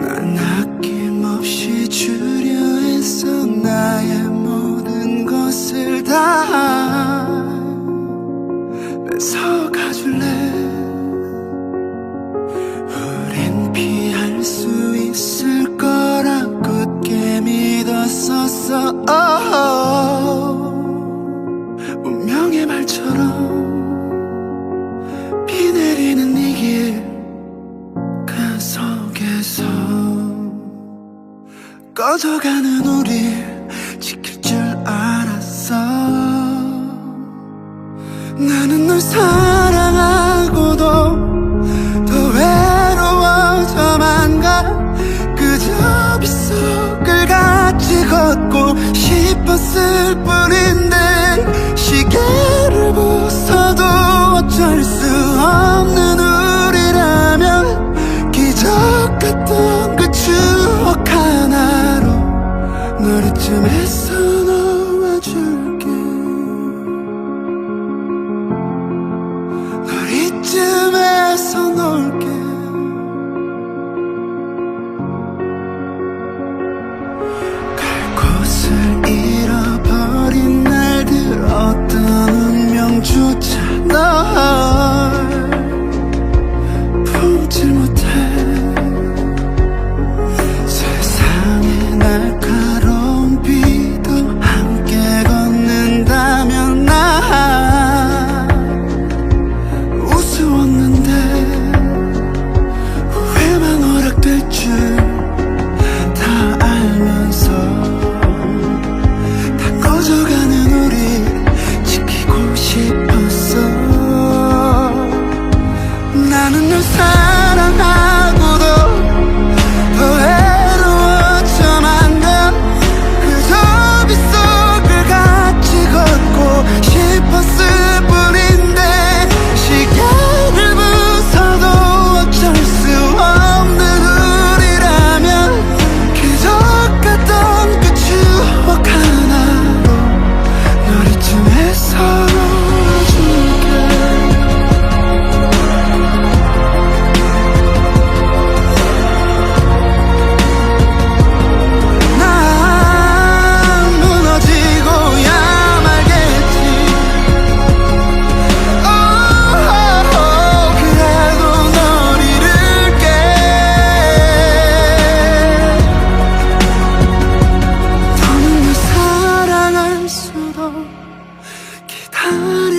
난 아낌없이 주려 했어 나의 모든 것을 다 꺼져가는 우리 지킬 줄 알았어. 나는 널 사랑하고도 더 외로워져만 가. 그저 빗속을 같이 걷고 싶었을 뿐인데 시계를 부숴도 어쩔 수 널이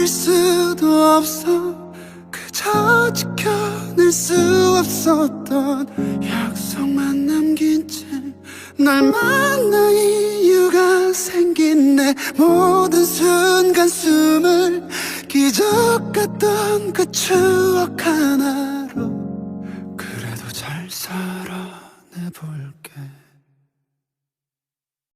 수도 없어. 그저 지켜낼 수 없었던 약속만 남긴 채 널 만나 이유가 생긴 내 모든 순간 숨을 기적 같던 그 추억 하나로 그래도 잘 살아내볼게